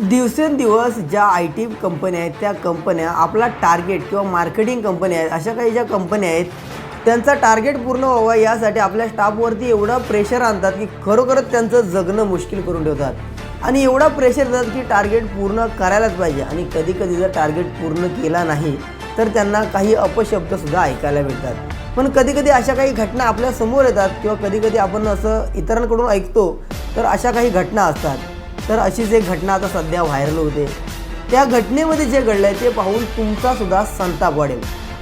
दिवसेंदिवस ज्या I T कंपन्या आहेत त्या कंपन्या आपला टार्गेट किंवा मार्केटिंग कंपन्या आहेत अशा काही ज्या कंपन्या आहेत त्यांचा टार्गेट पूर्ण व्हावा यासाठी आपल्या स्टाफवरती एवढं प्रेशर आणतात की खरोखरच त्यांचं जगणं मुश्किल करून ठेवतात. आणि एवढा प्रेशर देतात की टार्गेट पूर्ण करायलाच पाहिजे. आणि कधी कधी जर टार्गेट पूर्ण केला नाही तर त्यांना काही अपशब्दसुद्धा ऐकायला मिळतात. पण कधीकधी अशा काही घटना आपल्यासमोर येतात किंवा कधीकधी आपण असं इतरांकडून ऐकतो तर अशा काही घटना असतात. तर अशीच एक घटना आता सध्या व्हायरल होते त्या घटनेमध्ये जे घडलं आहे ते पाहून तुमचासुद्धा संताप वाढेल.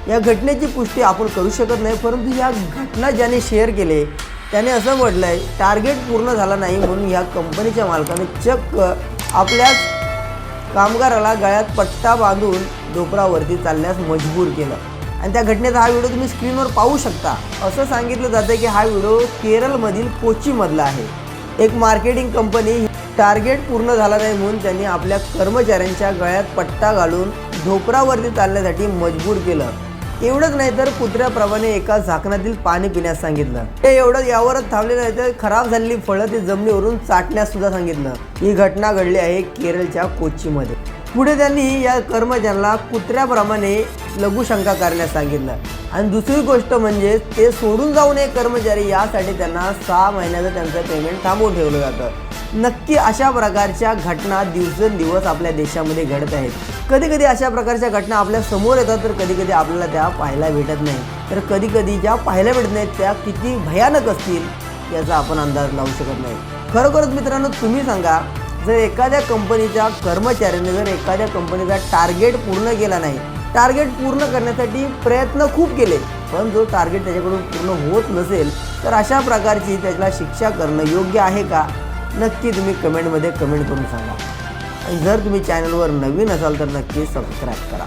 या घटनेची पुष्टी आपण करू शकत नाही परंतु या घटना ज्याने शेअर केले त्याने असं म्हटलं आहे टार्गेट पूर्ण झाला नाही म्हणून या कंपनीच्या मालकाने चक्क आपल्याच कामगाराला गळ्यात पट्टा बांधून डोपरावरती चालण्यास मजबूर केलं. आणि त्या घटनेचा हा व्हिडिओ तुम्ही स्क्रीनवर पाहू शकता. असं सांगितलं जातं की हा व्हिडिओ केरळमधील कोचीमधला आहे. एक मार्केटिंग कंपनी टार्गेट पूर्ण झाला नाही म्हणून त्यांनी आपल्या कर्मचाऱ्यांच्या गळ्यात पट्टा घालून ढोपरावरती चालण्यासाठी मजबूर केलं. एवढंच नाही तर कुत्र्याप्रमाणे एका झाकणातील पाणी पिण्यास सांगितलं. ते एवढं यावरच थांबले नाही तर खराब झालेली फळं ते जमिनीवरून चाटण्यास सुद्धा सांगितलं. ही घटना घडली आहे केरळच्या कोचीमध्ये पुढे त्यांनी या कर्मचाऱ्यांना कुत्र्याप्रमाणे लघुशंका करण्यास सांगितलं. आणि दुसरी गोष्ट म्हणजे ते सोडून जाऊ नये कर्मचारी यासाठी त्यांना सहा महिन्याचं त्यांचं पेमेंट थांबवून ठेवलं जातं. नक्की अशा प्रकारच्या घटना दिवसेंदिवस आपल्या देशामध्ये घडत आहेत. कधी कधी अशा प्रकारच्या घटना आपल्यासमोर येतात तर कधी कधी आपल्याला त्या पाहायला भेटत नाही. तर कधी कधी ज्या पाहायला भेटत नाहीत त्या किती भयानक असतील याचा आपण अंदाज लावू शकत नाही. खरोखरच मित्रांनो तुम्ही सांगा जर एखाद्या कंपनीच्या कर्मचाऱ्याने जर एखाद्या कंपनीचा टार्गेट पूर्ण केला नाही टार्गेट पूर्ण करण्यासाठी प्रयत्न खूप केले पण जो टार्गेट त्याच्याकडून पूर्ण होत नसेल तर अशा प्रकारची त्याला शिक्षा करणं योग्य आहे का? नक्की तुम्ही कमेंटमध्ये कमेंट करून सांगा. आणि जर तुम्ही चॅनलवर नवीन असाल तर नक्की सबस्क्राईब करा.